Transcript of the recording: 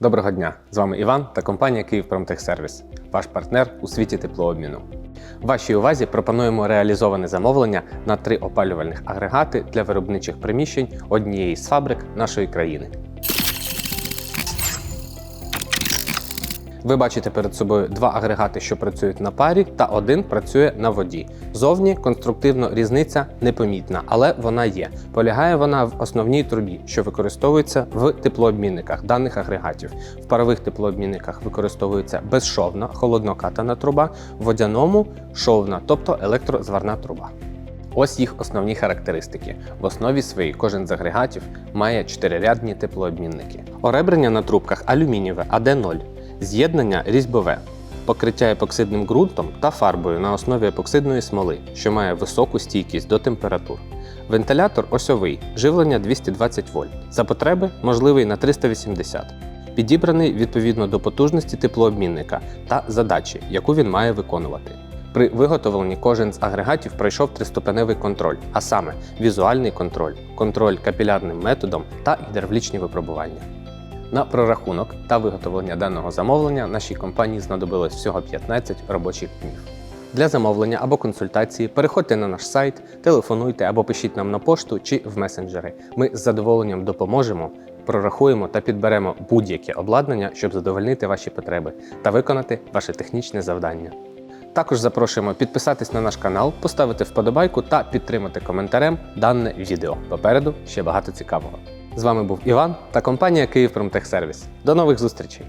Доброго дня! З вами Іван та компанія «Київпромтехсервіс», ваш партнер у світі теплообміну. Вашій увазі пропонуємо реалізоване замовлення на три опалювальних агрегати для виробничих приміщень однієї з фабрик нашої країни. Ви бачите перед собою два агрегати, що працюють на парі, та один працює на воді. Зовні конструктивно різниця непомітна, але вона є. Полягає вона в основній трубі, що використовується в теплообмінниках даних агрегатів. В парових теплообмінниках використовується безшовна холоднокатана труба, в водяному шовна, тобто електрозварна труба. Ось їх основні характеристики. В основі своїй кожен з агрегатів має чотирирядні теплообмінники. Оребрення на трубках алюмінієве АД0, з'єднання різьбове, покриття епоксидним ґрунтом та фарбою на основі епоксидної смоли, що має високу стійкість до температур. Вентилятор осьовий, живлення 220 вольт. За потреби можливий на 380. Підібраний відповідно до потужності теплообмінника та задачі, яку він має виконувати. При виготовленні кожен з агрегатів пройшов триступеневий контроль, а саме візуальний контроль, контроль капілярним методом та гідравлічні випробування. На прорахунок та виготовлення даного замовлення нашій компанії знадобилось всього 15 робочих днів. Для замовлення або консультації переходьте на наш сайт, телефонуйте або пишіть нам на пошту чи в месенджери. Ми з задоволенням допоможемо, прорахуємо та підберемо будь-яке обладнання, щоб задовольнити ваші потреби та виконати ваше технічне завдання. Також запрошуємо підписатись на наш канал, поставити вподобайку та підтримати коментарем дане відео. Попереду ще багато цікавого. З вами був Іван та компанія Київпромтехсервіс. До нових зустрічей!